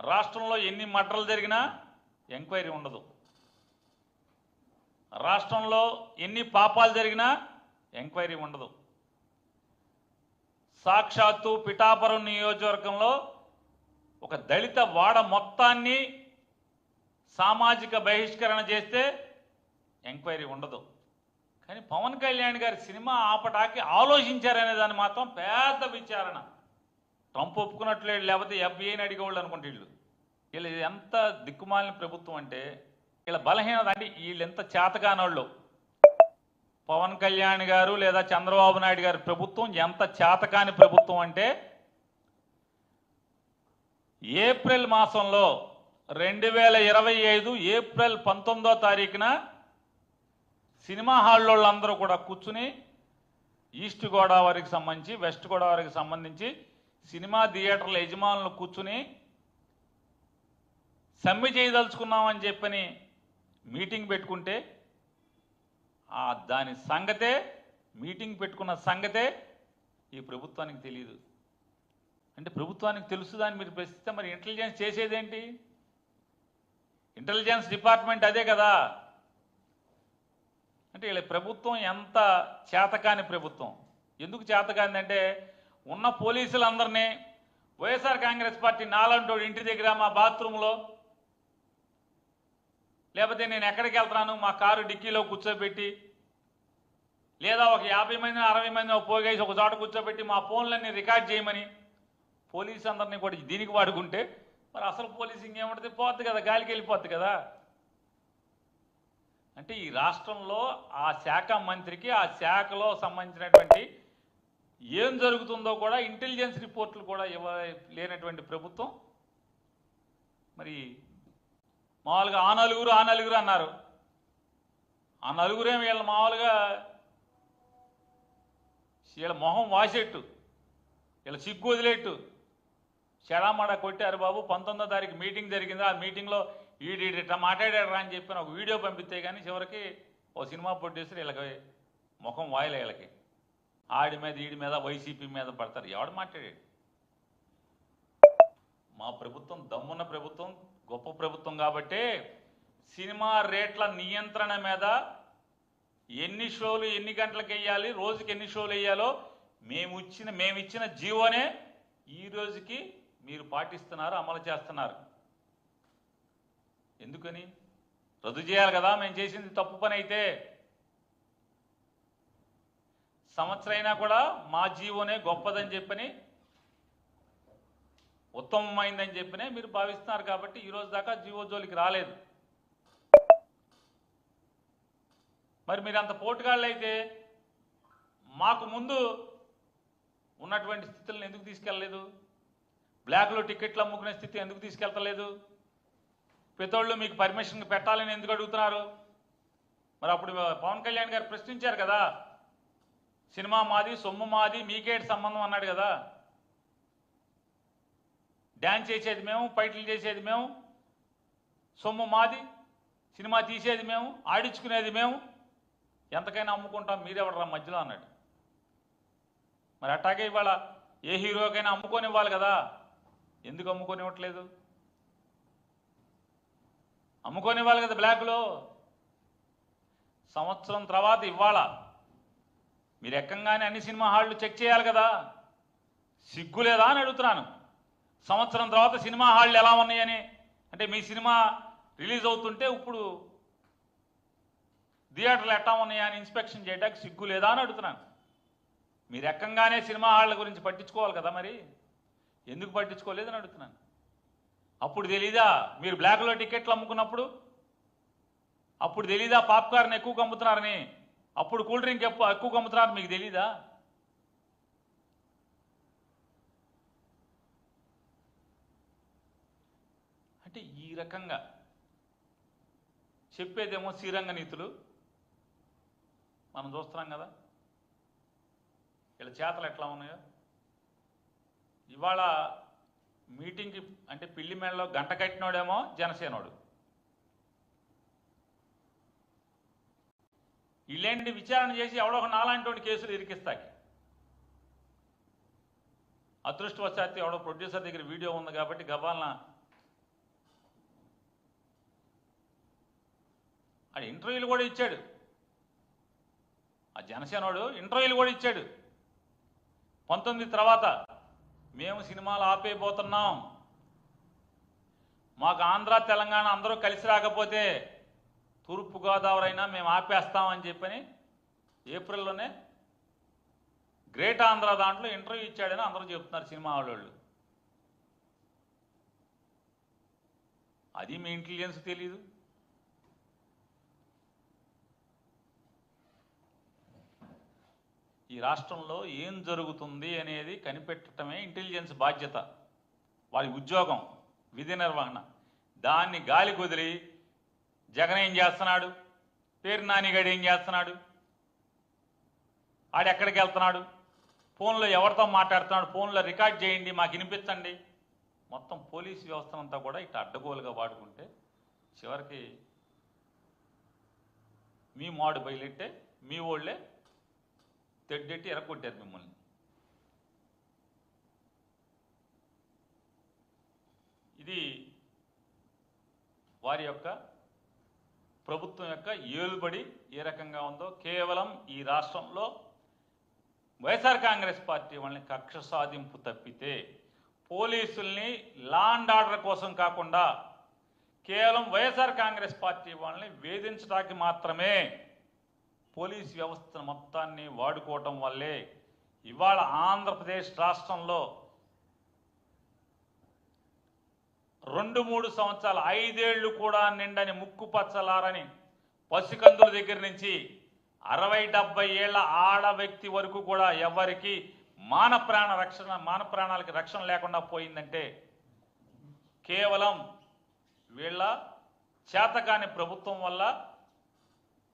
రాష్ట్రంలో ఎన్ని మర్డర్లు జరిగినా ఎంక్వైరీ ఉండదు. రాష్ట్రంలో ఎన్ని పాపాలు జరిగినా ఎంక్వైరీ ఉండదు. సాక్షాత్తు పిఠాపురం నియోజకవర్గంలో ఒక దళిత వాడ మొత్తాన్ని సామాజిక బహిష్కరణ చేస్తే ఎంక్వైరీ ఉండదు. కానీ పవన్ కళ్యాణ్ గారి సినిమా ఆపటాకి ఆలోచించారనే దాన్ని మాత్రం పెద్ద విచారణ. ట్రంప్ ఒప్పుకున్నట్లేదు లేకపోతే ఎఫ్బీఐని అడిగేవాళ్ళు అనుకుంటే వీళ్ళు. వీళ్ళు ఎంత దిక్కుమాలిన ప్రభుత్వం అంటే వీళ్ళ బలహీనత అంటే వీళ్ళు ఎంత చేతకానోళ్ళు పవన్ కళ్యాణ్ గారు లేదా చంద్రబాబు నాయుడు గారి ప్రభుత్వం ఎంత చేతకాని ప్రభుత్వం అంటే ఏప్రిల్ మాసంలో రెండు వేల ఇరవై ఐదు ఏప్రిల్ పంతొమ్మిదో తారీఖున సినిమా హాళ్ళోళ్ళందరూ కూడా కూర్చుని ఈస్ట్ గోదావరికి సంబంధించి వెస్ట్ గోదావరికి సంబంధించి సినిమా థియేటర్ల యజమానులు కూర్చుని సమ్మె చేయదలుచుకున్నామని చెప్పని మీటింగ్ పెట్టుకుంటే ఆ దాని సంగతే మీటింగ్ పెట్టుకున్న సంగతే ఈ ప్రభుత్వానికి తెలియదు అంటే ప్రభుత్వానికి తెలుసు దాన్ని మీరు ప్రశ్నిస్తే మరి ఇంటెలిజెన్స్ చేసేదేంటి? ఇంటెలిజెన్స్ డిపార్ట్మెంట్ అదే కదా. అంటే వీళ్ళ ప్రభుత్వం ఎంత చేతకాని ప్రభుత్వం. ఎందుకు చేతకాని అంటే ఉన్న పోలీసులందరినీ వైఎస్ఆర్ కాంగ్రెస్ పార్టీ నాలంటోడు ఇంటి దగ్గర మా బాత్రూంలో లేకపోతే నేను ఎక్కడికి వెళ్తున్నాను? మా కారు డిక్కీలో కూర్చోబెట్టి లేదా ఒక యాభై మంది అరవై మంది పోగేసి ఒక చోట కూర్చోబెట్టి మా ఫోన్లన్నీ రికార్డ్ చేయమని పోలీసు అందరినీ కూడా దీనికి వాడుకుంటే మరి అసలు పోలీసింగ్ ఏమంటుంది పోద్ది కదా గాలికి వెళ్ళిపోద్ది కదా. అంటే ఈ రాష్ట్రంలో ఆ శాఖ మంత్రికి ఆ శాఖలో సంబంధించినటువంటి ఏం జరుగుతుందో కూడా ఇంటెలిజెన్స్ రిపోర్ట్లు కూడా ఇవ్వ లేనటువంటి ప్రభుత్వం మరి మామూలుగా ఆ నలుగురు ఆ నలుగురు అన్నారు. ఆ నలుగురేమి వీళ్ళ మామూలుగా వీళ్ళ మొహం వాసేట్టు వీళ్ళ సిగ్గు వదిలేట్టు. చెడామడ కొట్టారు బాబు పంతొమ్మిదో తారీఖు మీటింగ్ జరిగింది. ఆ మీటింగ్లో ఈడి ఇట్లా మాట్లాడారు అని చెప్పి ఒక వీడియో పంపిస్తే కానీ చివరికి ఓ సినిమా ప్రొడ్యూసర్ వీళ్ళకి ముఖం వాయిలే వీళ్ళకి. ఆడి మీద ఈడి మీద వైసీపీ మీద పడతారు. ఎవడు మాట్లాడాడు? మా ప్రభుత్వం దమ్మున్న ప్రభుత్వం గొప్ప ప్రభుత్వం కాబట్టే సినిమా రేట్ల నియంత్రణ మీద ఎన్ని షోలు ఎన్ని గంటలకు వేయాలి రోజుకి ఎన్ని షోలు వేయాలో మేము ఇచ్చిన మేము ఇచ్చిన జీవోనే ఈ రోజుకి మీరు పాటిస్తున్నారు అమలు చేస్తున్నారు. ఎందుకని? రద్దు చేయాలి కదా మేము చేసింది తప్పు పని అయితే. సంవత్సరైనా కూడా మా జీవోనే గొప్పదని చెప్పని ఉత్తమమైందని చెప్పినే మీరు భావిస్తున్నారు కాబట్టి ఈరోజు దాకా జీవో జోలికి రాలేదు. మరి మీరు అంత పోటుగాళ్ళు అయితే మాకు ముందు ఉన్నటువంటి స్థితులను ఎందుకు తీసుకెళ్ళలేదు? బ్లాక్లో టికెట్లు అమ్ముకునే స్థితి ఎందుకు తీసుకెళ్తలేదు? పెద్దోళ్ళు మీకు పర్మిషన్ పెట్టాలని ఎందుకు అడుగుతున్నారు? మరి అప్పుడు పవన్ కళ్యాణ్ గారు ప్రశ్నించారు కదా సినిమా మాది సొమ్ము మాది మీకేటి సంబంధం అన్నాడు కదా. డ్యాన్స్ చేసేది మేము ఫైట్లు చేసేది మేము సొమ్ము మాది సినిమా తీసేది మేము ఆడించుకునేది మేము. ఎంతకైనా అమ్ముకుంటాం మీరెవడరా మధ్యలో అన్నాడు. మరి అట్టాగే ఇవాళ ఏ హీరోకైనా అమ్ముకొని ఇవ్వాలి కదా. ఎందుకు అమ్ముకొని ఇవ్వట్లేదు అమ్ముకొని ఇవ్వాలి కదా బ్లాక్లో. సంవత్సరం తర్వాత ఇవ్వాలా మీరు ఎక్కంగానే అన్ని సినిమా హాళ్ళు చెక్ చేయాలి కదా. సిగ్గు లేదా అని అడుగుతున్నాను. సంవత్సరం తర్వాత సినిమా హాళ్ళు ఎలా ఉన్నాయని అంటే మీ సినిమా రిలీజ్ అవుతుంటే ఇప్పుడు థియేటర్లు ఎట్టా ఉన్నాయా అని ఇన్స్పెక్షన్ చేయడానికి సిగ్గు లేదా అని అడుగుతున్నాను. మీరు ఎక్కంగానే సినిమా హాళ్ళ గురించి పట్టించుకోవాలి కదా మరి? ఎందుకు పట్టించుకోలేదని అడుగుతున్నాను. అప్పుడు తెలీదా మీరు బ్లాక్లో టికెట్లు అమ్ముకున్నప్పుడు? అప్పుడు తెలీదా పాప్కార్న్ ఎక్కువ అమ్ముతున్నారని? అప్పుడు కూల్ డ్రింక్ ఎక్కువ ఎక్కువ అమ్ముతున్నారని మీకు తెలీదా? అంటే ఈ రకంగా చెప్పేదేమో శ్రీరంగ నీతులు. మనం చూస్తున్నాం కదా. వీళ్ళ చేతలు ఎట్లా ఉన్నాయో. ఇవాళ మీటింగ్కి అంటే పిల్లి మేడలో గంట కట్టినోడేమో జనసేనోడు. ఇలాంటి విచారణ చేసి ఎవడో ఒక నాలాంటి కేసులు ఇరికిస్తాకి? అదృష్టవశాత్తు ఎవడో ప్రొడ్యూసర్ దగ్గర వీడియో ఉంది కాబట్టి గబాలన ఆడు ఇంటర్వ్యూలు కూడా ఇచ్చాడు. ఆ జనసేనోడు ఇంటర్వ్యూలు కూడా ఇచ్చాడు. పంతొమ్మిది తర్వాత మేము సినిమాలు ఆపేయబోతున్నాం. మాకు ఆంధ్ర తెలంగాణ అందరూ కలిసి రాకపోతే తూర్పుగోదావరి అయినా మేము ఆపేస్తామని చెప్పని ఏప్రిల్లోనే గ్రేట్ ఆంధ్ర దాంట్లో ఇంటర్వ్యూ ఇచ్చాడని అందరూ చెప్తున్నారు సినిమా వాళ్ళు అది మీ ఇంటెలిజెన్స్ తెలీదు. ఈ రాష్ట్రంలో ఏం జరుగుతుంది అనేది కనిపెట్టడమే ఇంటెలిజెన్స్ బాధ్యత. వారి ఉద్యోగం విధి నిర్వహణ దాన్ని గాలి కుదిరి జగన్ ఏం చేస్తున్నాడు? పేరు నానిగాడు ఏం చేస్తున్నాడు? ఆడెక్కడికి వెళ్తున్నాడు? ఫోన్లో ఎవరితో మాట్లాడుతున్నాడు? ఫోన్లో రికార్డ్ చేయండి మాకు వినిపించండి. మొత్తం పోలీస్ వ్యవస్థనంతా కూడా ఇట్లా అడ్డగోలుగా వాడుకుంటే చివరికి మీ మాడు బయలెట్టే మీ వాళ్ళే తెడ్డెట్టి ఎరగొట్టారు మిమ్మల్ని. ఇది వారి యొక్క ప్రభుత్వం యొక్క ఏలుబడి ఏ రకంగా ఉందో కేవలం ఈ రాష్ట్రంలో వైఎస్ఆర్ కాంగ్రెస్ పార్టీ వాళ్ళని కక్ష సాధింపు తప్పితే పోలీసుల్ని లా అండ్ ఆర్డర్ కోసం కాకుండా కేవలం వైఎస్ఆర్ కాంగ్రెస్ పార్టీ వాళ్ళని వేధించడానికి మాత్రమే పోలీస్ వ్యవస్థ మొత్తాన్ని వాడుకోవటం వల్లే ఇవాళ ఆంధ్రప్రదేశ్ రాష్ట్రంలో రెండు మూడు సంవత్సరాలు ఐదేళ్ళు కూడా నిండని ముక్కు పచ్చలారని పసికందుల దగ్గర నుంచి అరవై డెబ్బై ఏళ్ళ ఆడ వ్యక్తి వరకు కూడా ఎవరికి మాన ప్రాణ రక్షణ మాన ప్రాణాలకి రక్షణ లేకుండా పోయిందంటే కేవలం వీళ్ళ చేతకాని ప్రభుత్వం వల్ల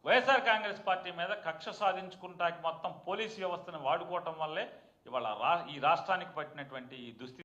వైఎస్ఆర్ కాంగ్రెస్ పార్టీ మీద కక్ష సాధించుకుంటానికి మొత్తం పోలీస్ వ్యవస్థను వాడుకోవటం వల్లే ఇవాళ రా ఈ రాష్ట్రానికి పట్టినటువంటి ఈ దుస్థితి